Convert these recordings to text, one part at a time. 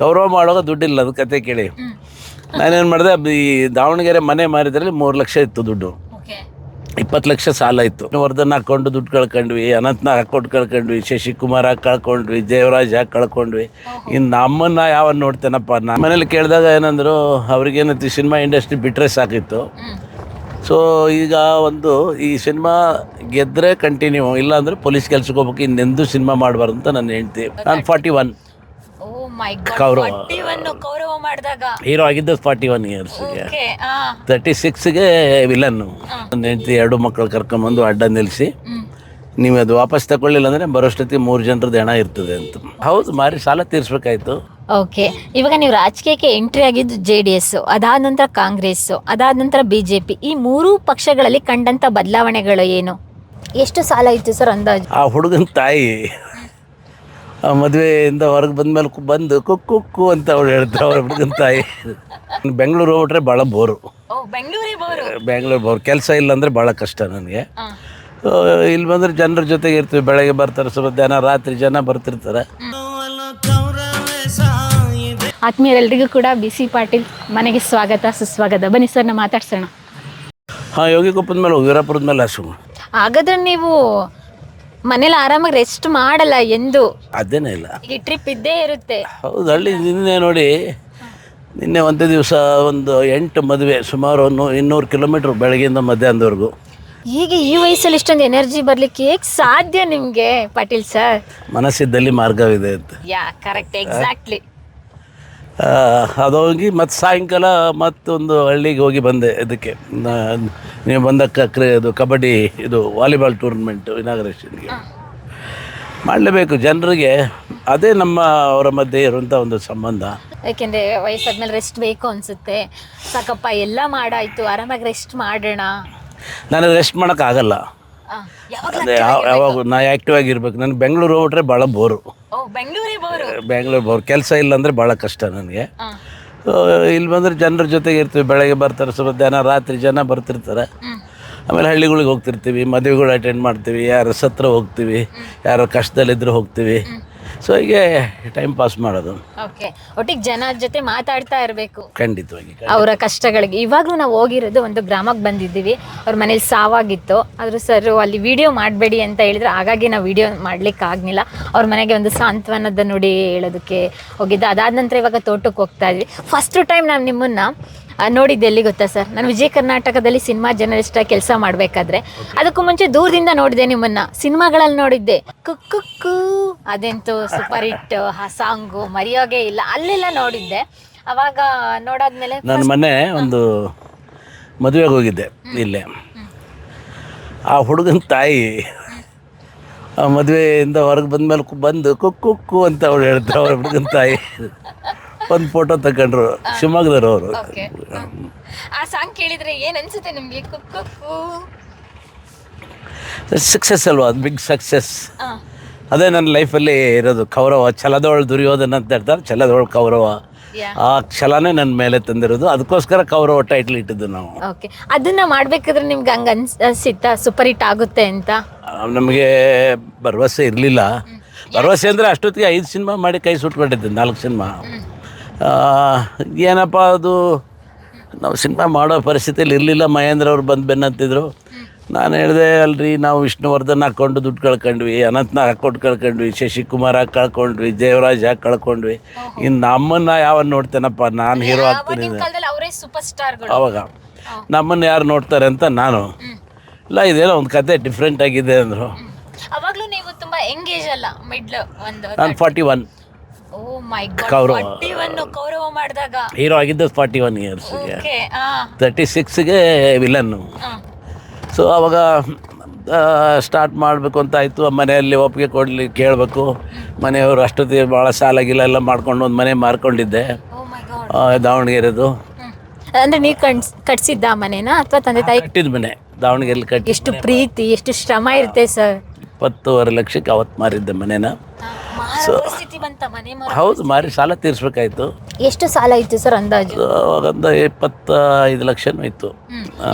ಗೌರವ ಮಾಡುವಾಗ ದುಡ್ಡಿಲ್ಲ ಅದು ಕತೆ ಕೇಳಿ. ನಾನೇನು ಮಾಡಿದೆ ಈ ದಾವಣಗೆರೆ ಮನೆ ಮಾರಿದ್ರಲ್ಲಿ ಮೂರು ಲಕ್ಷ ಇತ್ತು ದುಡ್ಡು. ಇಪ್ಪತ್ತು ಲಕ್ಷ ಸಾಲ ಇತ್ತು. ವರ್ಧನ್ ಹಾಕೊಂಡು ದುಡ್ಡು ಕಳ್ಕೊಂಡ್ವಿ ಅನಂತ್ನಾಗ್ ಹಾಕೊಂಡು ಕಳ್ಕೊಂಡ್ವಿ ಶಶಿಕುಮಾರ್ ಹಾಕಿ ಕಳ್ಕೊಂಡ್ವಿ ದೇವರಾಜ್ ಹಾಕಿ ಕಳ್ಕೊಂಡ್ವಿ. ಇನ್ನು ನಮ್ಮನ್ನ ಯಾವ ನೋಡ್ತೇನಪ್ಪ ನಮ್ಮ ಮನೇಲಿ ಕೇಳಿದಾಗ ಏನಂದ್ರು ಈ ಸಿನಿಮಾ ಇಂಡಸ್ಟ್ರಿ ಬಿಟ್ಟರೆ ಸಾಕಿತ್ತು. ಸೊ ಈಗ ಒಂದು ಈ ಸಿನಿಮಾ ಗೆದ್ದರೆ ಕಂಟಿನ್ಯೂ ಇಲ್ಲಾಂದ್ರೆ ಪೊಲೀಸ್ ಕೆಲ್ಸಕ್ಕೆ ಹೋಗ್ಬೇಕು ಇನ್ನೆಂದು ಸಿನಿಮಾ ಮಾಡಬಾರ್ದು ಅಂತ ನಾನು ಹೇಳ್ತೀನಿ ನಾನು forty one my Kaurava. Kaurava ಮಾಡಿದಾಗ. ಹೀರೋ ಆಗಿದ್ದು ಫಾರ್ಟಿ ಒನ್ ಇಯರ್ಸ್ಗೆ ಓಕೆ ಆ. ತರ್ಟಿ ಸಿಕ್ಸ್ಗೆ ವಿಲನ್ನು ಹೆಂಡ್ತಿ ಎರಡು ಮಕ್ಕಳು ಕರ್ಕೊಂಬಂದು ಅಡ್ಡ ನಿಲ್ಲಿಸಿ ನೀವು ಅದು ವಾಪಸ್ ತಗೊಳ್ಳಿಲ್ಲ ಅಂದ್ರೆ ಬರೋಷ್ಟೊತ್ತಿಗೆ ಮೂರು ಜನರದ್ದು ಹಣ ಇರ್ತದೆ ಅಂತ. ಹೌದು ಮಾರಿ ಸಾಲ ತೀರಿಸ್ಬೇಕಾಯ್ತು. ಓಕೆ ಇವಾಗ ನೀವು ರಾಜಕೀಯಕ್ಕೆ ಎಂಟ್ರಿ ಆಗಿದ್ದು ಜೆ ಡಿ ಎಸ್ ಅದಾದ ನಂತರ ಕಾಂಗ್ರೆಸ್ ಅದಾದ ನಂತರ ಬಿ ಜೆ ಪಿ ಈ ಮೂರೂ ಪಕ್ಷಗಳಲ್ಲಿ ಕಂಡಂತ ಬದಲಾವಣೆಗಳು ಏನು? ಎಷ್ಟು ಸಾಲ ಇತ್ತು ಸರ್ ಅಂದಾಜು? ಆ ಹುಡುಗನ ತಾಯಿ. ಆ ಮದುವೆಯಿಂದ ಹೊರಗೆ ಬಂದ್ಮೇಲೆ ಬಂದು ಕುಕ್ಕು ಕುಕ್ಕು ಅಂತ ಅವ್ರು ಹೇಳ್ತಾರೆ ಅವ್ರ ಹುಡುಗನ ತಾಯಿ. ಬೆಂಗಳೂರು ಹೋಗ್ಬಿಟ್ರೆ ಭಾಳ bore. Bengaluru bore? Bengaluru bore. ಕೆಲಸ ಇಲ್ಲ ಅಂದರೆ ಭಾಳ ಕಷ್ಟ ನನಗೆ. ಇಲ್ಲಿ ಬಂದರೆ ಜನರ ಜೊತೆಗೆ ಇರ್ತೀವಿ ಬೆಳಗ್ಗೆ ಬರ್ತಾರೆ ಸ್ವಲ್ಪ ಜನ ರಾತ್ರಿ ಜನ ಬರ್ತಿರ್ತಾರೆ. ಆತ್ಮೀಯರೆಲ್ಲರಿಗೂ ಕೂಡ ಬಿ ಸಿ ಪಾಟೀಲ್ ಮನೆಗೆ ಸ್ವಾಗತ ಸುಸ್ವಾಗತ. ಬನ್ನಿ ಸರ್ ನಾ ಮಾತಾಡ್ಸೋಣ. ಹಾಂ ಯೋಗಿ ಕೊಪ್ಪದ ಮೇಲೆ ವೀರಾಪುರದ ಮೇಲೆ ಹಾಸು ಹಾಗಾದ್ರೆ ನೀವು ಮನೇಲಿ ಆರಾಮಾಗಿ ರೆಸ್ಟ್ ಮಾಡಲ್ಲ ಎಂದು. ಅದೇನೇ ಇಲ್ಲ. ಈ ಟ್ರಿಪ್ ಇದ್ದೇ ಇರುತ್ತೆ. ಹೌದು ಹಳ್ಳಿ ನಿನ್ನೆ ನೋಡಿ ನಿನ್ನೆ ಒಂದೇ ದಿವಸ ಒಂದು ಎಂಟು ಮದುವೆ ಸುಮಾರು ಒಂದು ಇನ್ನೂರು ಕಿಲೋಮೀಟ್ರ್ ಬೆಳಗ್ಗೆಯಿಂದ ಮಧ್ಯಾಹ್ನದವರೆಗೂ. ಈಗ ಈ ವಯಸ್ಸಲ್ಲಿ ಇಷ್ಟೊಂದು ಎನರ್ಜಿ ಬರ್ಲಿಕ್ಕೆ ಹೇಗೆ ಸಾಧ್ಯ ನಿಮಗೆ ಪಾಟೀಲ್ ಸರ್ ಮನಸ್ಸಿದ್ದಲ್ಲಿ ಮಾರ್ಗವಿದೆ ಅಂತ. ಯಾ ಕರೆಕ್ಟ್ ಎಕ್ಸಾಕ್ಟ್ಲಿ ಆ, ಅದೋಗಿ ಮತ್ತು ಸಾಯಂಕಾಲ ಮತ್ತೊಂದು ಹಳ್ಳಿಗೆ ಹೋಗಿ ಬಂದೆ ಇದಕ್ಕೆ. ನೀವು ಬಂದ ಕ್ರಿ ಇದು ಕಬಡ್ಡಿ ಇದು ವಾಲಿಬಾಲ್ ಟೂರ್ನಮೆಂಟು ಇನಾಗ್ರೇಷನ್ಗೆ ಮಾಡಲೇಬೇಕು. ಜನರಿಗೆ ಅದೇ ನಮ್ಮ ಅವರ ಮಧ್ಯೆ ಇರುವಂಥ ಒಂದು ಸಂಬಂಧ. ಯಾಕೆಂದ್ರೆ ವಯಸ್ಸಾದ್ಮೇಲೆ ರೆಸ್ಟ್ ಬೇಕು ಅನಿಸುತ್ತೆ. ಸಾಕಪ್ಪ ಎಲ್ಲ ಮಾಡಾಯಿತು. ಆರಾಮಾಗಿ ರೆಸ್ಟ್ ಮಾಡೋಣ. ನನಗೆ ರೆಸ್ಟ್ ಮಾಡೋಕ್ಕಾಗಲ್ಲ ಅದೇ ಯಾವಾಗ ನಾ ಆ್ಯಕ್ಟಿವ್ ಆಗಿರ್ಬೇಕು. ನಾನು ಬೆಂಗಳೂರು ಹೋಗ್ಬಿಟ್ರೆ ಭಾಳ ಬೋರು ಬೆಂಗಳೂರು ಬೋರ್ ಕೆಲಸ ಇಲ್ಲ ಅಂದರೆ ಭಾಳ ಕಷ್ಟ ನನಗೆ. ಇಲ್ಲಿ ಬಂದ್ರೆ ಜನರ ಜೊತೆಗೆ ಇರ್ತೀವಿ. ಬೆಳಗ್ಗೆ ಬರ್ತಾರೆ ಸ್ವಲ್ಪ ಜನ ರಾತ್ರಿ ಜನ ಬರ್ತಿರ್ತಾರೆ. ಆಮೇಲೆ ಹಳ್ಳಿಗಳಿಗೆ ಹೋಗ್ತಿರ್ತೀವಿ. ಮದುವೆಗಳು ಅಟೆಂಡ್ ಮಾಡ್ತೀವಿ. ಯಾರ ಸತ್ರ ಹೋಗ್ತೀವಿ. ಯಾರ ಕಷ್ಟದಲ್ಲಿದ್ದರೂ ಹೋಗ್ತೀವಿ. ಸೊ ಹೀಗೆ ಟೈಮ್ ಪಾಸ್ ಮಾಡೋದು. ಓಕೆ ಒಟ್ಟಿಗೆ ಜನ ಜೊತೆ ಮಾತಾಡ್ತಾ ಇರಬೇಕು. ಖಂಡಿತವಾಗಿ ಅವರ ಕಷ್ಟಗಳಿಗೆ. ಇವಾಗಲೂ ನಾವು ಹೋಗಿರೋದು ಒಂದು ಗ್ರಾಮಕ್ಕೆ ಬಂದಿದ್ದೀವಿ. ಅವ್ರ ಮನೇಲಿ ಸಾವಾಗಿತ್ತು. ಆದರೂ ಸರ್ ಅಲ್ಲಿ ವಿಡಿಯೋ ಮಾಡಬೇಡಿ ಅಂತ ಹೇಳಿದ್ರೆ. ಹಾಗಾಗಿ ನಾವು ವಿಡಿಯೋ ಮಾಡ್ಲಿಕ್ಕೆ ಆಗಲಿಲ್ಲ. ಅವ್ರ ಮನೆಗೆ ಒಂದು ಸಾಂತ್ವನದ ನುಡಿ ಹೇಳೋದಕ್ಕೆ ಹೋಗಿದ್ದೆ. ಅದಾದ ನಂತರ ಇವಾಗ ತೋಟಕ್ಕೆ ಹೋಗ್ತಾ ಇದ್ವಿ. ಫಸ್ಟ್ ಟೈಮ್ ನಾನು ನಿಮ್ಮನ್ನು ನೋಡಿದ್ದೆ ಎಲ್ಲಿ ಗೊತ್ತಾ ಸರ್? ನಾನು ವಿಜಯ ಕರ್ನಾಟಕದಲ್ಲಿ ಸಿನಿಮಾ ಜರ್ನಲಿಸ್ಟಾಗಿ ಕೆಲಸ ಮಾಡಬೇಕಾದ್ರೆ ಅದಕ್ಕೂ ಮುಂಚೆ ದೂರದಿಂದ ನೋಡಿದೆ ನಿಮ್ಮನ್ನ. ಸಿನಿಮಾಗಳಲ್ಲಿ ನೋಡಿದ್ದೆ. ಕುಕ್ಕು ಅದೆಂತೂ ಸೂಪರ್ ಹಿಟ್ ಆ ಸಾಂಗು ಮರೆಯೋಗೆ ಇಲ್ಲ. ಅಲ್ಲೆಲ್ಲ ನೋಡಿದ್ದೆ. ಅವಾಗ ನೋಡಾದ್ಮೇಲೆ ನಾನು ಮೊನ್ನೆ ಒಂದು ಮದುವೆಗೆ ಹೋಗಿದ್ದೆ ಇಲ್ಲೇ. ಆ ಹುಡುಗನ ತಾಯಿ ಆ ಮದುವೆಯಿಂದ ಹೊರಗೆ ಬಂದ ಮೇಲೆ ಬಂದು ಕುಕ್ಕು ಕುಕ್ಕು ಅಂತ ಅವಳು ಹೇಳ್ತಾರೆ ಅವ್ರ ಹುಡುಗನ ತಾಯಿ. ಒಂದು ಫೋಟೋ ತಗೊಂಡ್ರು ಶಿವಮೊಗ್ಗದವ್ರು ಅವರು. ಓಕೆ ಆ ಸಾಂಗ್ ಕೇಳಿದ್ರೆ ಏನ್ ಅನ್ಸುತ್ತೆ ನಿಮ್ಗೆ? ಕುಕ್ಕು ಸಕ್ಸಸ್ ಅಲ್ವಾ? ಅದು ಬಿಗ್ ಸಕ್ಸಸ್ ಅದೇ ನನ್ನ ಲೈಫಲ್ಲಿ ಇರೋದು ಕೌರವ ಛಲದೋಳು ದುರ್ಯೋಧನ ಅಂತ ಹೇಳ್ತಾರೆ. ಛಲದೋಳು ಕೌರವ. ಆ ಛಲನೇ ನನ್ನ ಮೇಲೆ ತಂದಿರೋದು. ಅದಕ್ಕೋಸ್ಕರ ಕೌರವ ಟೈಟ್ಲ್ ಇಟ್ಟಿದ್ದು ನಾವು. ಓಕೆ ಅದನ್ನ ಮಾಡ್ಬೇಕಾದ್ರೆ ನಿಮ್ಗೆ ಹಂಗ ಅನ್ಸಿತ್ತಾ? ಸೂಪರ್ ಹಿಟ್ ಆಗುತ್ತೆ ಅಂತ? ನಮಗೆ ಭರವಸೆ ಇರಲಿಲ್ಲ. ಭರವಸೆ ಅಂದರೆ ಅಷ್ಟೊತ್ತಿಗೆ ಐದು ಸಿನಿಮಾ ಮಾಡಿ ಕೈ ಸುಟ್ಕೊಂಡಿದ್ದೆ ನಾಲ್ಕು ಸಿನಿಮಾ ಏನಪ್ಪ ಅದು ನಾವು ಸಿನಿಮಾ ಮಾಡೋ ಪರಿಸ್ಥಿತಿಯಲ್ಲಿ ಇರಲಿಲ್ಲ ಮಹೇಂದ್ರ ಅವ್ರು ಬಂದು ಬೆನ್ನತ್ತಿದ್ರು ನಾನು ಹೇಳಿದೆ ಅಲ್ರಿ ನಾವು ವಿಷ್ಣುವರ್ಧನ್ ಹಾಕ್ಕೊಂಡು ದುಡ್ಡು ಕಳ್ಕೊಂಡ್ವಿ ಅನಂತ್ನಾಗ್ ಹಾಕ್ಕೊಂಡು ಕಳ್ಕೊಂಡ್ವಿ ಶಶಿಕುಮಾರ್ ಹಾಕಿ ಕಳ್ಕೊಂಡ್ವಿ ದೇವರಾಜ್ ಹಾಕಿ ಕಳ್ಕೊಂಡ್ವಿ. ಇನ್ನು ನಮ್ಮನ್ನು ಯಾವ ನೋಡ್ತೇನಪ್ಪ ನಾನು ಹೀರೋ ಆಗ್ತೀನಿ ಅವಾಗ. ನಮ್ಮನ್ನು ಯಾರು ನೋಡ್ತಾರೆ ಅಂತ ನಾನು. ಇಲ್ಲ ಇದೇನೋ ಒಂದು ಕತೆ ಡಿಫ್ರೆಂಟ್ ಆಗಿದೆ ಅಂದರು. ಅವಾಗ್ಲೂ ನೀವು ತುಂಬಾ ಎಂಗೇಜ್ ಅಲ್ಲ ಮಿಡ್ಲ್ ಒಂದು ನಾನು forty one oh my Kaurava. God Kaurava ಮಾಡಿದಾಗ. ಹೀರೋ ಆಗಿದ್ದು ಫಾರ್ಟಿ ಒನ್ ಇಯರ್ಸ್ಗೆ ಓಕೆ ಆ. ತರ್ಟಿ ಸಿಕ್ಸ್ಗೆ ವಿಲನ್ನು ಆ. ಸೊ ಅವಾಗ ಸ್ಟಾರ್ಟ್ ಮಾಡಬೇಕು ಅಂತ ಆಯಿತು. ಮನೆಯಲ್ಲಿ ಒಪ್ಪಿಗೆ ಕೊಡಲಿ ಕೇಳಬೇಕು. ಮನೆಯವರು ಅಷ್ಟೊತ್ತಿಗೆ ಭಾಳ ಸಾಲ ಗೀಲ ಎಲ್ಲ ಮಾಡ್ಕೊಂಡು ಒಂದು ಮನೆ ಮಾರ್ಕೊಂಡಿದ್ದೆ. ಓ ಮೈ ಗಾಡ್ ಆ, ದಾವಣಗೆರೆದು. ಅಂದ್ರೆ ನೀವು ಕಣ್ಸ್ ಕಟ್ಸಿದ್ದ ಮನೇನ? ಅಥವಾ ತಂದೆ ತಾಯಿ? ಕಟ್ಟಿದ ಮನೆ. ದಾವಣಗೆರೆಲಿ ಕಟ್ಟಿ ಎಷ್ಟು ಪ್ರೀತಿ ಎಷ್ಟು ಶ್ರಮ ಇರುತ್ತೆ ಸರ್ ಇಪ್ಪತ್ತೂವರೆ ಲಕ್ಷಕ್ಕೆ ಅವತ್ತು ಮಾರಿದ್ದೆ ಮನೇನ. ಸೊ ಹೌದು ಮಾರಿ ಸಾಲ ತೀರಿಸ್ಬೇಕಾಯ್ತು. ಎಷ್ಟು ಸಾಲ ಇತ್ತು ಸರ್ ಅಂದಾಜು? ಅವಾಗೊಂದು ಇಪ್ಪತ್ತ ಐದು ಲಕ್ಷನೂ ಇತ್ತು.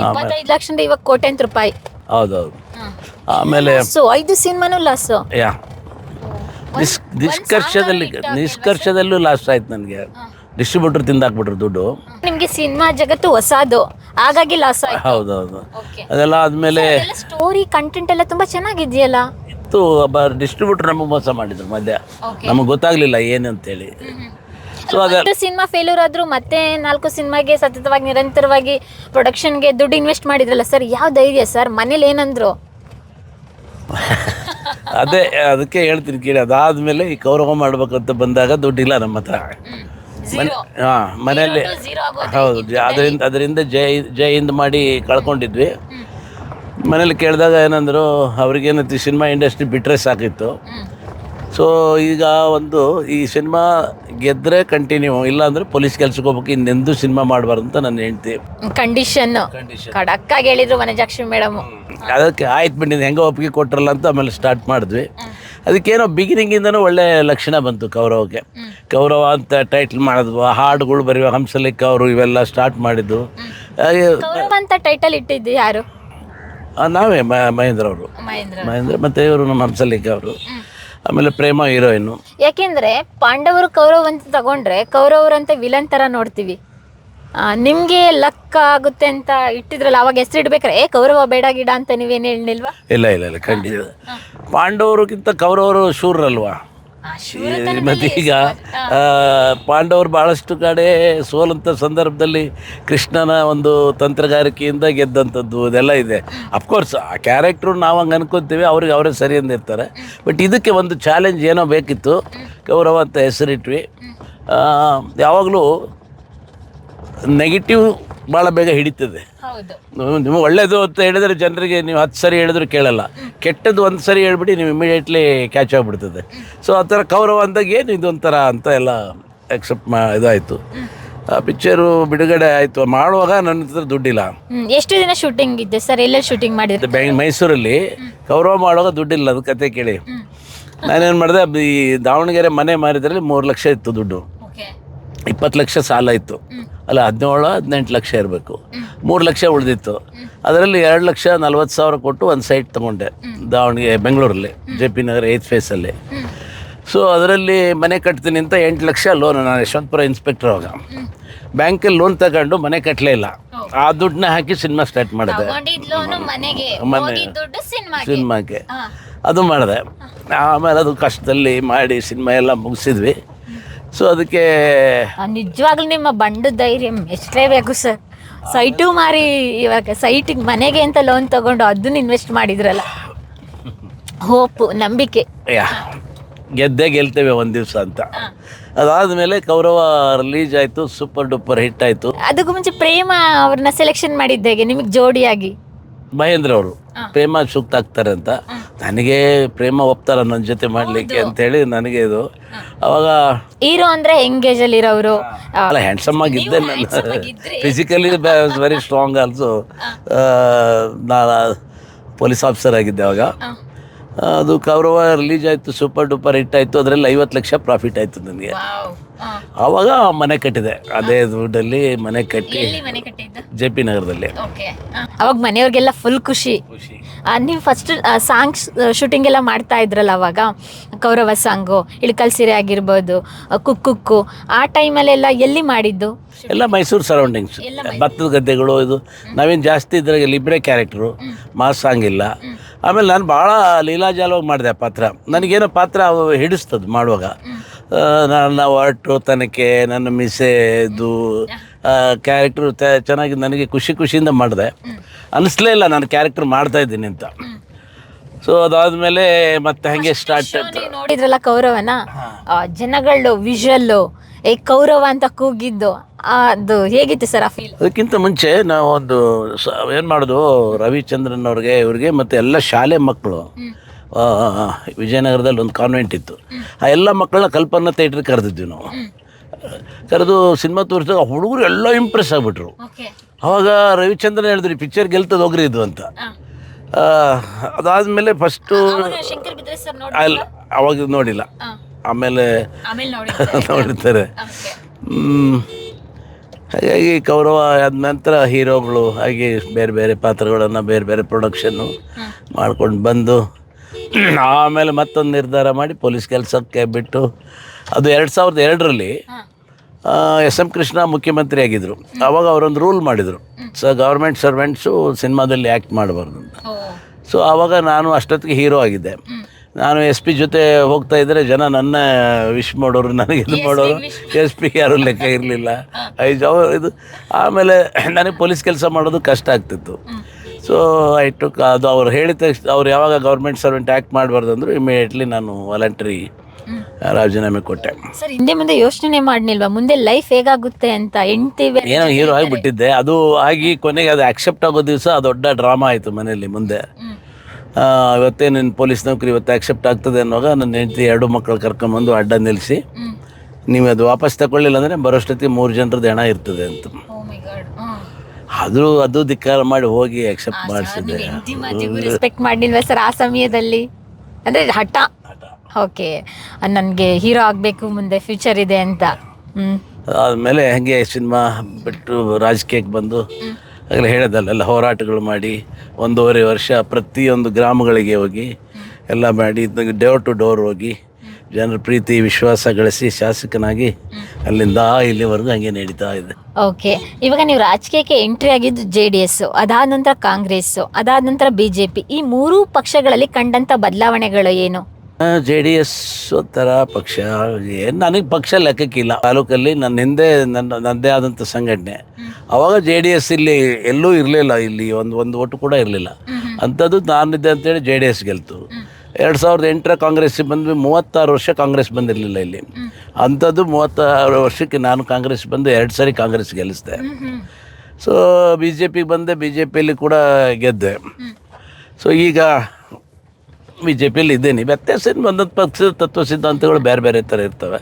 ಇಪ್ಪತ್ತೈದು ಲಕ್ಷ ಇವಾಗ ಕೋಟ್ಯಾಂತರ ರೂಪಾಯಿ. ಹೌದೌದು. ಆಮೇಲೆ ಸೊ ಐದು ಸಿನಿಮಾನು ಲಾಸ್ ಯಾ. ನಿಸ್ ನಿಷ್ಕರ್ಷದಲ್ಲಿ ನಿಷ್ಕರ್ಷದಲ್ಲೂ ಲಾಸ್ಟ್ ಆಯ್ತು ನನಗೆ. ಡಿಸ್ಟ್ರಿಬ್ಯೂಟರ್ ತಿಂದಾಕ್ಬಿಟ್ರು ದುಡ್ಡು. ನಿಮಗೆ ಸಿನಿಮಾ ಜಗತ್ತು ಹೊಸದು. ಹಾಗಾಗಿ ಲಾಸ್ ಆಯ್ತು. ಹೌದೌದು. ಅದೆಲ್ಲ ಆದಮೇಲೆ ಸ್ಟೋರಿ ಕಂಟೆಂಟ್ ಎಲ್ಲ ತುಂಬಾ ಚೆನ್ನಾಗಿದೆಯಲ್ಲ? ಇತ್ತು ಡಿಸ್ಟ್ರಿಬ್ಯೂಟರ್ ನಮಗೆ ಮೋಸ ಮಾಡಿದ್ರು ಮಧ್ಯ. Okay. ನಮಗೆ ಗೊತ್ತಾಗ್ಲಿಲ್ಲ ಏನು ಅಂತೇಳಿ. ಸೊ ಒಂದು ಸಿನಿಮಾ ಫೇಲ್ಯೂರ್ ಆದ್ರೂ ಮತ್ತೆ ನಾಲ್ಕು ಸಿನಿಮಾಗೆ ಸತತವಾಗಿ ನಿರಂತರವಾಗಿ ಪ್ರೊಡಕ್ಷನ್ಗೆ ದುಡ್ಡು ಇನ್ವೆಸ್ಟ್ ಮಾಡಿದ್ರಲ್ಲ ಸರ್ ಯಾವ ಧೈರ್ಯ ಸರ್ ಮನೇಲಿ ಏನಂದ್ರು? ಅದೇ ಅದಕ್ಕೆ ಹೇಳ್ತೀನಿ ಕೇಳಿ ಅದಾದ್ಮೇಲೆ ಈ ಕೌರವ ಮಾಡ್ಬೇಕಂತ ಬಂದಾಗ ದುಡ್ಡಿಲ್ಲ ನಮ್ಮ ಹತ್ರ. ಹಾಂ ಮನೆಯಲ್ಲಿ ಹೌದು ಅದರಿಂದ ಅದರಿಂದ ಜೈ ಜೈ ಹಿಂದ್ ಮಾಡಿ ಕಳ್ಕೊಂಡಿದ್ವಿ. ಮನೇಲಿ ಕೇಳಿದಾಗ ಏನಂದ್ರು ಅವ್ರಿಗೇನತ್ತಿ ಸಿನಿಮಾ ಇಂಡಸ್ಟ್ರಿ ಬಿಟ್ಟರೆ ಸಾಕಿತ್ತು. ಸೊ ಈಗ ಒಂದು ಈ ಸಿನಿಮಾ ಗೆದ್ದರೆ ಕಂಟಿನ್ಯೂ ಇಲ್ಲಾಂದ್ರೆ ಪೊಲೀಸ್ ಕೆಲ್ಸಕ್ಕೆ ಹೋಗ್ಬೇಕು ಇನ್ನೆಂದೂ ಸಿನಿಮಾ ಮಾಡಬಾರ್ದು ಅಂತ ನನ್ನ ಹೆಂಡ್ತಿ. ಕಂಡೀಷನ್ ಹೇಳಿದ್ರು ವನಜಾಕ್ಷಿ ಮೇಡಮ್. ಅದಕ್ಕೆ ಆಯ್ತು ಬಿಟ್ಟಿದ್ದು ಹೆಂಗೆ ಒಪ್ಪಿಗೆ ಕೊಟ್ರಲ್ಲ ಅಂತ ಆಮೇಲೆ ಸ್ಟಾರ್ಟ್ ಮಾಡಿದ್ವಿ. ಅದಕ್ಕೇನೋ ಬಿಗಿನಿಂಗಿಂದನೂ ಒಳ್ಳೆ ಲಕ್ಷಣ ಬಂತು ಕೌರವಕ್ಕೆ. ಕೌರವ ಅಂತ ಟೈಟ್ಲ್ ಮಾಡಿದ್ವು ಹಾಡುಗಳು ಬರೆಯುವ ಹಂಸಲಿಕ್ಕ ಅವರು ಇವೆಲ್ಲ ಸ್ಟಾರ್ಟ್ ಮಾಡಿದ್ದು. ಕೌರವ ಅಂತ ಟೈಟಲ್ ಇಟ್ಟಿದ್ದು ಯಾರು? ನಾವೇ ಮಹೇಂದ್ರ ಅವರು. ಮಹೇಂದ್ರ. ಮತ್ತೆ ಮತ್ತು ಇವರು ನಮ್ಮ ಹಂಸಲಿಕ್ ಅವರು. ಆಮೇಲೆ ಪ್ರೇಮ ಹೀರೋಯಿನ್. ಯಾಕೆಂದ್ರೆ ಪಾಂಡವರು ಕೌರವ್ ಅಂತ ತಗೊಂಡ್ರೆ ಕೌರವರಂತ ವಿಲನ್ ತರ ನೋಡ್ತೀವಿ. ನಿಮ್ಗೆ ಲಕ್ ಆಗುತ್ತೆ ಅಂತ ಇಟ್ಟಿದ್ರಲ್ಲ ಅವಾಗ ಹೆಸರು ಇಡ್ಬೇಕ್ರೆ ಏ ಕೌರವ ಬೇಡ ಗಿಡ ಅಂತ ನೀವೇನು ಹೇಳಿಲ್ವಾ ಇಲ್ಲ ಇಲ್ಲ ಇಲ್ಲ ಖಂಡಿತ. ಪಾಂಡವರಿಗಿಂತ ಕೌರವರು ಶೂರಲ್ವಾ ಮತ್ತು ಈಗ ಪಾಂಡವರು ಭಾಳಷ್ಟು ಕಡೆ ಸೋಲಂತ ಸಂದರ್ಭದಲ್ಲಿ ಕೃಷ್ಣನ ಒಂದು ತಂತ್ರಗಾರಿಕೆಯಿಂದ ಗೆದ್ದಂಥದ್ದು ಅದೆಲ್ಲ ಇದೆ. ಅಫ್ಕೋರ್ಸ್ ಆ ಕ್ಯಾರೆಕ್ಟ್ರು ನಾವು ಹಂಗೆ ಅನ್ಕೊತೀವಿ ಅವ್ರಿಗೆ ಅವರೇ ಸರಿ ಅಂದಿರ್ತಾರೆ ಬಟ್ ಇದಕ್ಕೆ ಒಂದು ಚಾಲೆಂಜ್ ಏನೋ ಬೇಕಿತ್ತು ಕೌರವ ಅಂತ ಹೆಸರಿಟ್ವಿ. ಯಾವಾಗಲೂ ನೆಗೆಟಿವ್ ಭಾಳ ಬೇಗ ಹಿಡಿತದೆ. ನೀವು ಒಳ್ಳೇದು ಅಂತ ಹೇಳಿದ್ರೆ ಜನರಿಗೆ ನೀವು ಹತ್ತು ಸರಿ ಹೇಳಿದ್ರು ಕೇಳಲ್ಲ. ಕೆಟ್ಟದ್ದು ಒಂದು ಸರಿ ಹೇಳ್ಬಿಟ್ಟು ನೀವು ಇಮಿಡಿಯೇಟ್ಲಿ ಕ್ಯಾಚ್ ಆಗಿಬಿಡ್ತದೆ. ಸೊ ಆ ಥರ ಕೌರವ ಅಂದಾಗ ಏನು ಇದೊಂಥರ ಅಂತ ಎಲ್ಲ ಎಕ್ಸೆಪ್ಟ್ ಮಾ ಇದಾಯಿತು. ಆ ಪಿಕ್ಚರು ಬಿಡುಗಡೆ ಆಯಿತು. ಮಾಡುವಾಗ ನನ್ನ ಹತ್ರ ದುಡ್ಡಿಲ್ಲ. ಎಷ್ಟು ದಿನ ಶೂಟಿಂಗ್ ಇದ್ದೆ ಸರ್? ಎಲ್ಲ ಶೂಟಿಂಗ್ ಮಾಡಿದ್ದೆ ಬೆಂಗ್ ಮೈಸೂರಲ್ಲಿ ಕೌರವ ಮಾಡುವಾಗ ದುಡ್ಡಿಲ್ಲ ಅದು ಕತೆ ಕೇಳಿ. ನಾನೇನು ಮಾಡಿದೆ ಈ ದಾವಣಗೆರೆ ಮನೆ ಮಾರಿದ್ರಲ್ಲಿ ಮೂರು ಲಕ್ಷ ಇತ್ತು ದುಡ್ಡು. ಇಪ್ಪತ್ತು ಲಕ್ಷ ಸಾಲ ಇತ್ತು. ಅಲ್ಲ ಹದಿನೇಳು ಹದಿನೆಂಟು ಲಕ್ಷ ಇರಬೇಕು. ಮೂರು ಲಕ್ಷ ಉಳಿದಿತ್ತು. ಅದರಲ್ಲಿ ಎರಡು ಲಕ್ಷ ನಲ್ವತ್ತು ಸಾವಿರ ಕೊಟ್ಟು ಒಂದು ಸೈಟ್ ತೊಗೊಂಡೆ. ದಾವಣಗೆರೆ ಬೆಂಗಳೂರಲ್ಲಿ ಜೆ ಪಿ ನಗರ ಏತ್ ಫೇಸಲ್ಲಿ ಸೊ ಅದರಲ್ಲಿ ಮನೆ ಕಟ್ತೀನಿ ಅಂತ ಎಂಟು ಲಕ್ಷ ಲೋನ್ ನಾನು ಯಶವಂತಪುರ ಇನ್ಸ್ಪೆಕ್ಟರ್ ಅವಾಗ. ಬ್ಯಾಂಕಲ್ಲಿ ಲೋನ್ ತಗೊಂಡು ಮನೆ ಕಟ್ಟಲೇ ಇಲ್ಲ. ಆ ದುಡ್ಡನ್ನ ಹಾಕಿ ಸಿನಿಮಾ ಸ್ಟಾರ್ಟ್ ಮಾಡಿದೆ. ಮನೆ- ಸಿನಿಮಾಗೆ ಅದು ಮಾಡಿದೆ. ಆಮೇಲೆ ಅದು ಕಷ್ಟದಲ್ಲಿ ಮಾಡಿ ಸಿನಿಮಾ ಎಲ್ಲ ಮುಗಿಸಿದ್ವಿ. ಸೊ ಅದಕ್ಕೆ ನಿಜವಾಗ್ಲೂ ನಿಮ್ಮ ಬಂಡ ಧೈರ್ಯ ಮೆಚ್ಚಲೇಬೇಕು ಸರ್ ಸೈಟು ಮಾರಿ ಇವಾಗ ಸೈಟಿಗೆ ಮನೆಗೆ ಅಂತ ಲೋನ್ ತಗೊಂಡು ಅದನ್ನ ಇನ್ವೆಸ್ಟ್ ಮಾಡಿದ್ರಲ್ಲ. ಹೋಪು ನಂಬಿಕೆ. ಯಾ ಗೆದ್ದೇ ಗೆಲ್ತೇವೆ ಒಂದು ದಿವಸ ಅಂತ. ಅದಾದಮೇಲೆ ಕೌರವ ರಿಲೀಸ್ ಆಯಿತು ಸೂಪರ್ ಡೂಪರ್ ಹಿಟ್ ಆಯಿತು. ಅದಕ್ಕೂ ಮುಂಚೆ ಪ್ರೇಮ ಅವ್ರನ್ನ ಸೆಲೆಕ್ಷನ್ ಮಾಡಿದ್ದೇಗೆ ನಿಮಗೆ ಜೋಡಿಯಾಗಿ. ಮಹೇಂದ್ರ ಅವರು ಪ್ರೇಮ ಸೂಕ್ತ ಆಗ್ತಾರೆ ಅಂತ. ನನಗೆ ಪ್ರೇಮ ಒಪ್ತಾರ ನನ್ನ ಜೊತೆ ಮಾಡ್ಲಿಕ್ಕೆ ಅಂತ ಹೇಳಿ ನನಗೆ ಇದು. ಅವಾಗ ಹೀರೋ ಅಂದ್ರೆ ಎಂಗೇಜ್ ಅಲ್ಲಿ ಇರೋರು ಅಲ್ಲ ಹ್ಯಾಂಡ್ಸಮ್ ಆಗಿದ್ದೆ ನಾನು. ಫಿಸಿಕಲಿ ವೆರಿ ಸ್ಟ್ರಾಂಗ್ ಆಲ್ಸೋ ನಾನು ಪೊಲೀಸ್ ಆಫೀಸರ್ ಆಗಿದ್ದೆ ಅವಾಗ. ಅದು ಕೌರವ ರಿಲೀಸ್ ಆಯಿತು ಸೂಪರ್ ಡೂಪರ್ ಹಿಟ್ ಆಯಿತು. ಅದರಲ್ಲಿ ಐವತ್ತು ಲಕ್ಷ ಪ್ರಾಫಿಟ್ ಆಯಿತು ನನಗೆ. ಆವಾಗ ಮನೆ ಕಟ್ಟಿದೆ. ಅದೇ ದುಡ್ಡಲ್ಲಿ ಮನೆ ಕಟ್ಟಿ ಮನೆ ಕಟ್ಟಿದ್ದು? ಜೆ ಪಿ ನಗರದಲ್ಲಿ. ಅವಾಗ ಮನೆಯವ್ರಿಗೆಲ್ಲ ಫುಲ್ ಖುಷಿ. ನೀವ್ ನೀವು ಫಸ್ಟ್ ಸಾಂಗ್ ಶೂಟಿಂಗ್ ಎಲ್ಲ ಮಾಡ್ತಾ ಇದ್ರಲ್ಲ ಅವಾಗ? ಕೌರವ ಸಾಂಗು ಇಳಕಲ್ ಸೀರೆ ಆಗಿರ್ಬೋದು ಆ, ಕುಕ್ಕುಕ್ಕು ಆ ಟೈಮಲ್ಲೆಲ್ಲ ಎಲ್ಲಿ ಮಾಡಿದ್ದು? ಎಲ್ಲ ಮೈಸೂರು ಸರೌಂಡಿಂಗ್ಸ್ ಭತ್ತದ ಗದ್ದೆಗಳು ಇದು ನಾವೇನು ಜಾಸ್ತಿ ಇದ್ರಾಗ ಇಬ್ಬರೇ ಕ್ಯಾರೆಕ್ಟ್ರು ಮಾಸ್ ಸಾಂಗ್ ಇಲ್ಲ. ಆಮೇಲೆ ನಾನು ಭಾಳ ಲೀಲಾಜಾಲವಾಗಿ ಮಾಡಿದೆ ಆ ಪಾತ್ರ. ನನಗೇನೋ ಪಾತ್ರ ಅವು ಹಿಡಿಸ್ತದೆ ಮಾಡುವಾಗ. ನನ್ನ ಒಟ್ಟು ತನಕೆ ನನ್ನ ಮಿಸೆದು ಕ್ಯಾರೆಕ್ಟ್ರು ಚೆನ್ನಾಗಿ ನನಗೆ ಖುಷಿ ಖುಷಿಯಿಂದ ಮಾಡಿದೆ. ಅನಿಸ್ಲೇ ಇಲ್ಲ ನಾನು ಕ್ಯಾರೆಕ್ಟರ್ ಮಾಡ್ತಾ ಇದ್ದೀನಿ ಅಂತ. ಸೊ ಅದಾದ್ಮೇಲೆ ಮತ್ತೆ ಹಾಗೆ ಸ್ಟಾರ್ಟ್ ಆಯ್ತು. ನೋಡಿದ್ರಲ್ಲ ಕೌರವನ? ಜನಗಳು ವಿಷಲ್ಲು ಏ ಕೌರವ ಅಂತ ಕೂಗಿದ್ದು. ಅದು ಹೇಗಿತ್ತು ಸರ್ ಆ ಫೀಲ್ ಅದಕ್ಕಿಂತ ಮುಂಚೆ ನಾವು ಒಂದು ಏನು ಮಾಡೋದು ರವಿಚಂದ್ರನ್ ಅವ್ರಿಗೆ ಇವ್ರಿಗೆ ಮತ್ತು ಎಲ್ಲ ಶಾಲೆ ಮಕ್ಕಳು ವಿಜಯನಗರದಲ್ಲಿ ಒಂದು ಕಾನ್ವೆಂಟ್ ಇತ್ತು. ಆ ಎಲ್ಲ ಮಕ್ಕಳನ್ನ ಕಲ್ಪನಾ ಥಿಯೇಟ್ರಿಗೆ ಕರೆದಿದ್ವಿ ನಾವು. ಕರೆದು ಸಿನಿಮಾ ತೋರಿಸಿದಾಗ ಹುಡುಗರು ಎಲ್ಲ ಇಂಪ್ರೆಸ್ ಆಗಿಬಿಟ್ರು. ಅವಾಗ ರವಿಚಂದ್ರನ್ ಹೇಳಿದ್ರಿ ಪಿಕ್ಚರ್ ಗೆಲ್ತದ ಹೋಗ್ರಿ ಇದು ಅಂತ. ಆ, ಅದಾದ್ಮೇಲೆ ಫಸ್ಟು ಶಂಕರ್ ಬಿದ್ರೆ ಸರ್ ನೋಡಿ ಅಲ್ಲ ಅವಾಗ ನೋಡಿಲ್ಲ. ಆಮೇಲೆ ಆಮೇಲೆ ನೋಡಿ ನೋಡಿರ್ತಾರೆ. ಹ್ಮ್. ಹಾಗಾಗಿ ಕೌರವ ಆದ ನಂತರ ಹೀರೋಗಳು ಹಾಗೆ ಬೇರೆ ಬೇರೆ ಪಾತ್ರಗಳನ್ನು ಬೇರೆ ಬೇರೆ ಪ್ರೊಡಕ್ಷನ್ನು ಮಾಡ್ಕೊಂಡು ಬಂದು ಆಮೇಲೆ ಮತ್ತೊಂದು ನಿರ್ಧಾರ ಮಾಡಿ ಪೊಲೀಸ್ ಕೆಲಸಕ್ಕೆ ಬಿಟ್ಟು ಅದು ಎರಡು ಸಾವಿರದ ಎರಡರಲ್ಲಿ ಎಸ್ ಎಂ ಕೃಷ್ಣ ಮುಖ್ಯಮಂತ್ರಿ ಆಗಿದ್ದರು ಅವಾಗ ಅವರೊಂದು ರೂಲ್ ಮಾಡಿದರು. ಸೊ ಗೌರ್ಮೆಂಟ್ ಸರ್ವೆಂಟ್ಸು ಸಿನಿಮಾದಲ್ಲಿ ಆ್ಯಕ್ಟ್ ಮಾಡಬಾರ್ದು ಅಂತ. ಸೊ ಆವಾಗ ನಾನು ಅಷ್ಟೊತ್ತಿಗೆ ಹೀರೋ ಆಗಿದ್ದೆ. ನಾನು ಎಸ್ ಪಿ ಜೊತೆ ಹೋಗ್ತಾ ಇದ್ದರೆ ಜನ ನನ್ನ ವಿಶ್ ಮಾಡೋರು ನನಗೆ ಇದು ಮಾಡೋರು. ಎಸ್ ಪಿ ಯಾರು ಲೆಕ್ಕ ಇರಲಿಲ್ಲ. ಐದು ಇದು ಆಮೇಲೆ ನನಗೆ ಪೊಲೀಸ್ ಕೆಲಸ ಮಾಡೋದು ಕಷ್ಟ ಆಗ್ತಿತ್ತು. ಸೊ ಐ ಟುಕ್ ಅದು ಅವ್ರು ಹೇಳಿದ ತಕ್ಷಣ ಅವ್ರು ಯಾವಾಗ ಗೌರ್ಮೆಂಟ್ ಸರ್ವೆಂಟ್ ಆ್ಯಕ್ಟ್ ಮಾಡಬಾರ್ದು ಅಂದರು ಇಮಿಡಿಯೇಟ್ಲಿ ನಾನು ವಾಲಂಟ್ರಿ ರಾಜೀನಾಮೆ ಕೊಟ್ಟೆ. ಸರ್ ಹಿಂದೆ ಮುಂದೆ ಯೋಚನೆ ಮಾಡಲಿಲ್ವಾ? ಮುಂದೆ ಲೈಫ್ ಹೇಗಾಗುತ್ತೆ ಅಂತ ಹೆಂಡ್ತಿ ಏನೋ ಹೀರೋ ಆಗಿಬಿಟ್ಟಿದ್ದೆ. ಅದು ಆಗಿ ಕೊನೆಗೆ ಅದು ಆಕ್ಸೆಪ್ಟ್ ಆಗೋ ದಿವಸ ದೊಡ್ಡ ಡ್ರಾಮಾ ಆಯಿತು ಮನೆಯಲ್ಲಿ ಮುಂದೆ. ಇವತ್ತೇ ನಿನ್ನ ಪೊಲೀಸ್ ನೌಕರಿ ಇವತ್ತು ಆಕ್ಸೆಪ್ಟ್ ಆಗ್ತದೆ ಅನ್ನುವಾಗ ನನ್ನ ಹೆಂಡತಿ ಎರಡು ಮಕ್ಕಳು ಕರ್ಕೊಂಬಂದು ಅಡ್ಡ ನಿಲ್ಲಿಸಿ. ನೀವು ಅದು ವಾಪಸ್ ತಗೊಳ್ಳಿಲ್ಲ ಅಂದರೆ ಬರೋಷ್ಟೊತ್ತಿಗೆ ಮೂರು ಜನರದ್ದು ಹಣ ಇರ್ತದೆ ಅಂತ. ಆದರೂ. ಹ್ಮ್. ಅದು ಧಿಕ್ಕಾರ ಮಾಡಿ ಹೋಗಿ ಆಕ್ಸೆಪ್ಟ್ ಮಾತಿಗೂ ರೆಸ್ಪೆಕ್ಟ್ ಮಾಡಿಲ್ವಾ ಸರ್ ಆ ಸಮಯದಲ್ಲಿ? ಅಂದರೆ ಹಠ. ಓಕೆ ನನಗೆ ಹೀರೋ ಆಗಬೇಕು ಮುಂದೆ ಫ್ಯೂಚರ್ ಇದೆ ಅಂತ. ಆದಮೇಲೆ ಹಾಗೆ ಸಿನಿಮಾ ಬಿಟ್ಟು ರಾಜಕೀಯಕ್ಕೆ ಬಂದು ಆಗಲೇ ಹೇಳೋದಲ್ಲೆಲ್ಲ, ಹೋರಾಟಗಳು ಮಾಡಿ ಒಂದೂವರೆ ವರ್ಷ ಪ್ರತಿಯೊಂದು ಗ್ರಾಮಗಳಿಗೆ ಹೋಗಿ, ಎಲ್ಲ ಮಾಡಿ ಡೋರ್ ಟು ಡೋರ್ ಹೋಗಿ, ಜನರ ಪ್ರೀತಿ, ವಿಶ್ವಾಸ ಗಳಿಸಿ ಶಾಸಕನಾಗಿ ಅಲ್ಲಿಂದ ಇಲ್ಲಿವರೆಗೂ ಹಂಗೆ ನಡೀತಾ ಇದೆ. ಓಕೆ ಇವಾಗ ನೀವು ರಾಜಕೀಯಕ್ಕೆ ಎಂಟ್ರಿ ಆಗಿದ್ದು ಜೆ ಡಿ ಎಸ್ ಅದಾದ ನಂತರ ಕಾಂಗ್ರೆಸ್, ಅದಾದ ನಂತರ ಬಿ ಜೆ ಪಿ ಈ ಮೂರೂ ಪಕ್ಷಗಳಲ್ಲಿ ಕಂಡಂತ ಬದಲಾವಣೆಗಳು ಏನು? ಜೆ ಡಿ ಎಸ್ ಒಂಥರ ಪಕ್ಷ. ಏನು ನನಗೆ ಪಕ್ಷ ಲೆಕ್ಕಕ್ಕಿಲ್ಲ ತಾಲೂಕಲ್ಲಿ ನನ್ನ ಹಿಂದೆ ನನ್ನ ನನ್ನದೇ ಆದಂಥ ಸಂಘಟನೆ. ಅವಾಗ ಜೆ ಡಿ ಎಸ್ ಇಲ್ಲಿ ಎಲ್ಲೂ ಇರಲಿಲ್ಲ. ಇಲ್ಲಿ ಒಂದು ಒಂದು ಓಟು ಕೂಡ ಇರಲಿಲ್ಲ. ಅಂಥದ್ದು ನಾನಿದ್ದೆ ಅಂತೇಳಿ ಜೆ ಡಿ ಎಸ್ ಗೆಲ್ತು. ಎರಡು ಸಾವಿರದ ಎಂಟರ ಕಾಂಗ್ರೆಸ್ಸಿಗೆ ಬಂದ್ವಿ. ಮೂವತ್ತಾರು ವರ್ಷ ಕಾಂಗ್ರೆಸ್ ಬಂದಿರಲಿಲ್ಲ ಇಲ್ಲಿ. ಅಂಥದ್ದು ಮೂವತ್ತಾರು ವರ್ಷಕ್ಕೆ ನಾನು ಕಾಂಗ್ರೆಸ್ ಬಂದು ಎರಡು ಸಾರಿ ಕಾಂಗ್ರೆಸ್ ಗೆಲ್ಲಿಸಿದೆ ಸೊ ಬಿ ಜೆ ಪಿಗೆ ಬಂದೆ. ಬಿ ಜೆ ಪಿಯಲ್ಲಿ ಕೂಡ ಗೆದ್ದೆ. ಸೊ ಈಗ ಬಿ ಜೆ ಪಿಯಲ್ಲಿ ಇದ್ದೇನೆ ವ್ಯತ್ಯಾಸ ಏನು ಪಕ್ಷದ ತತ್ವ ಸಿದ್ಧಾಂತಗಳು ಬೇರೆ ಬೇರೆ ಥರ ಇರ್ತವೆ.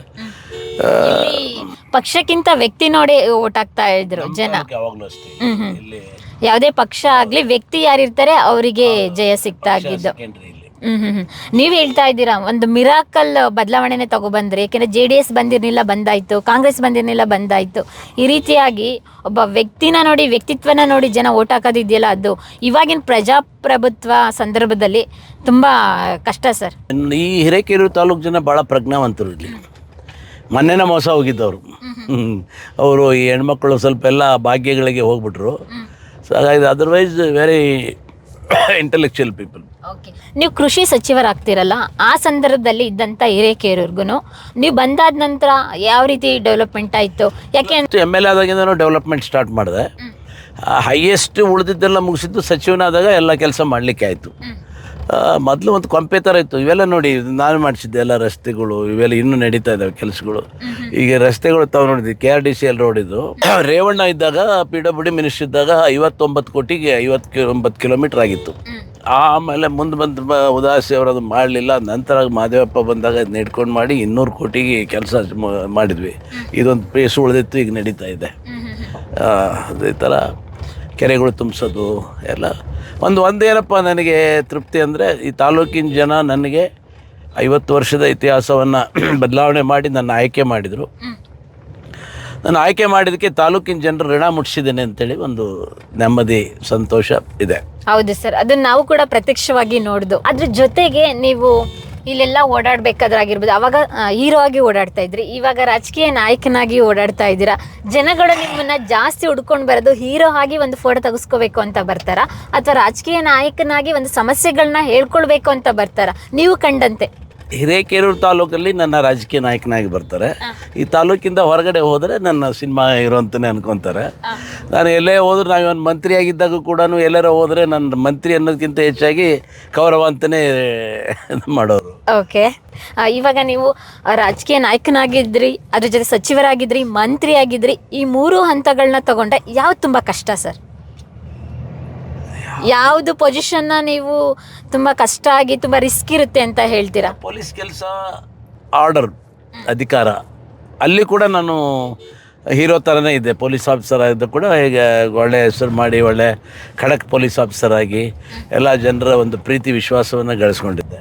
ಪಕ್ಷಕ್ಕಿಂತ ವ್ಯಕ್ತಿ ನೋಡಿ ಓಟ್ ಆಗ್ತಾ ಇದ್ರು ಜನ. ಯಾವಾಗಲೂ ಅಷ್ಟೇ. ಹ್ಮ್ ಹ್ಮ್. ಇಲ್ಲಿ ಯಾವುದೇ ಪಕ್ಷ ಆಗ್ಲಿ ವ್ಯಕ್ತಿ ಯಾರಿರ್ತಾರೆ ಅವರಿಗೆ ಜಯ ಸಿಗ್ತಾ ಆಗಿದ್ದು. ಹ್ಮ್ ಹ್ಮ್. ಹ್ಮ್ ನೀವ್ ಹೇಳ್ತಾ ಇದ್ದೀರಾ ಒಂದು ಮಿರಾಕಲ್ ಬದಲಾವಣೆನೆ ತಗೊಬಂದ್ರೆ ಯಾಕೆಂದ್ರೆ ಜೆ ಡಿ ಎಸ್ ಬಂದಿರ್ಲಿಲ್ಲ ಬಂದಾಯ್ತು ಕಾಂಗ್ರೆಸ್ ಬಂದಿರ್ಲಿಲ್ಲ ಬಂದಾಯ್ತು. ಈ ರೀತಿಯಾಗಿ ಒಬ್ಬ ವ್ಯಕ್ತಿನ ನೋಡಿ ವ್ಯಕ್ತಿತ್ವನ ನೋಡಿ ಜನ ಓಟ್ ಹಾಕೋದಿದೆಯಲ್ಲ ಅದು ಇವಾಗಿನ ಪ್ರಜಾಪ್ರಭುತ್ವ ಸಂದರ್ಭದಲ್ಲಿ ತುಂಬಾ ಕಷ್ಟ ಸರ್. ಈ ಹಿರೇಕೆರೂರು ತಾಲೂಕು ಜನ ಭಾಳ ಪ್ರಜ್ಞಾವಂತರು ಇಲ್ಲಿ. ಮೊನ್ನೆನೇ ಮೋಸ ಹೋಗಿದ್ದವರು. ಅವರು ಈ ಹೆಣ್ಮಕ್ಳು ಸ್ವಲ್ಪ ಎಲ್ಲ ಭಾಗ್ಯಗಳಿಗೆ ಹೋಗ್ಬಿಟ್ರು. ಸೊ ಹಾಗಾಗಿ otherwise very intellectual people okay ನೀವು ಕೃಷಿ ಸಚಿವರಾಗ್ತಿರಲ್ಲ ಆ ಸಂದರ್ಭದಲ್ಲಿ ಇದ್ದಂಥ ಹಿರೇಕೆರೂರ್ಗು ನೀವು ಬಂದಾದ ನಂತರ ಯಾವ ರೀತಿ ಡೆವಲಪ್ಮೆಂಟ್ ಆಯಿತು? ಯಾಕೆ ಎಂ ಎಲ್ ಎ ಆದಾಗಿಂದ ಡೆವಲಪ್ಮೆಂಟ್ ಸ್ಟಾರ್ಟ್ ಮಾಡಿದೆ. ಹೈಯೆಸ್ಟ್ ಉಳಿದಿದ್ದೆಲ್ಲ ಮುಗಿಸಿದ್ದು ಸಚಿವನಾದಾಗ ಎಲ್ಲ ಕೆಲಸ ಮಾಡಲಿಕ್ಕೆ ಆಯಿತು. ಮೊದಲು ಒಂದು ಕೊಂಪೆ ಥರ ಇತ್ತು. ಇವೆಲ್ಲ ನೋಡಿ ನಾನು ಮಾಡಿಸಿದ್ದೆ ಎಲ್ಲ ರಸ್ತೆಗಳು ಇವೆಲ್ಲ ಇನ್ನೂ ನಡೀತಾ ಇದ್ದಾವೆ ಕೆಲಸಗಳು. ಈಗ ರಸ್ತೆಗಳು ತಾವು ನೋಡಿದ್ವಿ K R D C L road ಇದು. ರೇವಣ್ಣ ಇದ್ದಾಗ ಪಿ ಡಬ್ಲ್ಯೂ ಡಿ ಮಿನಿಸ್ಟರ್ ಇದ್ದಾಗ ಐವತ್ತೊಂಬತ್ತು ಕೋಟಿಗೆ ಐವತ್ತು ಒಂಬತ್ತು ಕಿಲೋಮೀಟ್ರ್ ಆಗಿತ್ತು ಆಮೇಲೆ ಮುಂದೆ ಬಂದು ಉದಾಸಿ ಅವರು ಅದು ಮಾಡಲಿಲ್ಲ. ನಂತರ ಮಾದೇವಪ್ಪ ಬಂದಾಗ ಅದನ್ನ ಹಿಡ್ಕೊಂಡು ಮಾಡಿ ಇನ್ನೂರು ಕೋಟಿಗೆ ಕೆಲಸ ಮಾಡಿದ್ವಿ. ಇದೊಂದು ಪೇಸ್ ಉಳಿದಿತ್ತು ಈಗ ನಡೀತಾ ಇದೆ. ಅದೇ ಥರ ಕೆರೆಗಳು ತುಂಬಿಸೋದು ಎಲ್ಲ ಒಂದು ಒಂದೇನಪ್ಪ ನನಗೆ ತೃಪ್ತಿ ಅಂದರೆ ಈ ತಾಲೂಕಿನ ಜನ ನನಗೆ ಐವತ್ತು ವರ್ಷದ ಇತಿಹಾಸವನ್ನು ಬದಲಾವಣೆ ಮಾಡಿ ನನ್ನ ಆಯ್ಕೆ ಮಾಡಿದರು. ನಾನು ಆಯ್ಕೆ ಮಾಡಿದಕ್ಕೆ ತಾಲೂಕಿನ ಜನರು ಋಣ ಮುಟ್ಸಿದ್ದೇನೆ ಅಂತೇಳಿ ಒಂದು ನೆಮ್ಮದಿ, ಸಂತೋಷ ಇದೆ. ಹೌದು ಸರ್. ಅದನ್ನ ನಾವು ಕೂಡ ಪ್ರತ್ಯಕ್ಷವಾಗಿ ನೋಡ್ದು. ಅದ್ರ ಜೊತೆಗೆ ನೀವು ಇಲ್ಲೆಲ್ಲ ಓಡಾಡ್ಬೇಕಾದ್ರಾಗಿರ್ಬೋದು. ಅವಾಗ ಹೀರೋ ಆಗಿ ಓಡಾಡ್ತಾ ಇದ್ರಿ. ಇವಾಗ ರಾಜಕೀಯ ನಾಯಕನಾಗಿ ಓಡಾಡ್ತಾ ಇದ್ದೀರಾ? ಜನಗಳು ನಿಮ್ಮನ್ನ ಜಾಸ್ತಿ ಹುಡ್ಕೊಂಡು ಬರೋದು ಹೀರೋ ಆಗಿ ಒಂದು ಫೋಟೋ ತೆಗೆಸ್ಕೋಬೇಕು ಅಂತ ಬರ್ತಾರ? ಅಥವಾ ರಾಜಕೀಯ ನಾಯಕನಾಗಿ ಒಂದು ಸಮಸ್ಯೆಗಳನ್ನ ಹೇಳ್ಕೊಳ್ಬೇಕು ಅಂತ ಬರ್ತಾರ? ನೀವು ಕಂಡಂತೆ. ಹಿರೇಕೆರೂರು ತಾಲೂಕಲ್ಲಿ ನನ್ನ ರಾಜಕೀಯ ನಾಯಕನಾಗಿ ಬರ್ತಾರೆ. ಈ ತಾಲೂಕಿಂದ ಹೊರಗಡೆ ಹೋದರೆ ನನ್ನ ಸಿನಿಮಾ ಇರೋ ಅಂತಲೇ ಅನ್ಕೊತಾರೆ. ನಾನು ಎಲ್ಲೇ ಹೋದ್ರೆ ನಾನು ಒಂದು ಮಂತ್ರಿ ಆಗಿದ್ದಾಗ ಕೂಡ ಎಲ್ಲರ ಹೋದರೆ ನನ್ನ ಮಂತ್ರಿ ಅನ್ನೋದಕ್ಕಿಂತ ಹೆಚ್ಚಾಗಿ ಕೌರವ ಅಂತಲೇ ಮಾಡೋರು. ಓಕೆ. ಇವಾಗ ನೀವು ರಾಜಕೀಯ ನಾಯಕನಾಗಿದ್ರಿ ಅದ್ರ ಜೊತೆ ಸಚಿವರಾಗಿದ್ರಿ ಮಂತ್ರಿ ಆಗಿದ್ರಿ ಈ ಮೂರು ಹಂತಗಳನ್ನ ತಗೊಂಡ್ರೆ ಯಾವ್ದು ತುಂಬ ಕಷ್ಟ ಸರ್? ಯಾವುದು ಪೊಸಿಷನ್ನ ನೀವು ತುಂಬ ಕಷ್ಟ ಆಗಿ ತುಂಬ ರಿಸ್ಕ್ ಇರುತ್ತೆ ಅಂತ ಹೇಳ್ತೀರಾ? ಪೊಲೀಸ್ ಕೆಲಸ ಆರ್ಡರ್ ಅಧಿಕಾರ. ಅಲ್ಲಿ ಕೂಡ ನಾನು ಹೀರೋ ಥರನೇ ಇದ್ದೆ ಪೊಲೀಸ್ ಆಫೀಸರ್ ಆಗಿದ್ದು ಕೂಡ ಈಗ ಒಳ್ಳೆ ಹೆಸರು ಮಾಡಿ ಒಳ್ಳೆ ಖಡಕ್ ಪೊಲೀಸ್ ಆಫೀಸರ್ ಆಗಿ ಎಲ್ಲ ಜನರ ಒಂದು ಪ್ರೀತಿ ವಿಶ್ವಾಸವನ್ನು ಗಳಿಸ್ಕೊಂಡಿದ್ದೆ.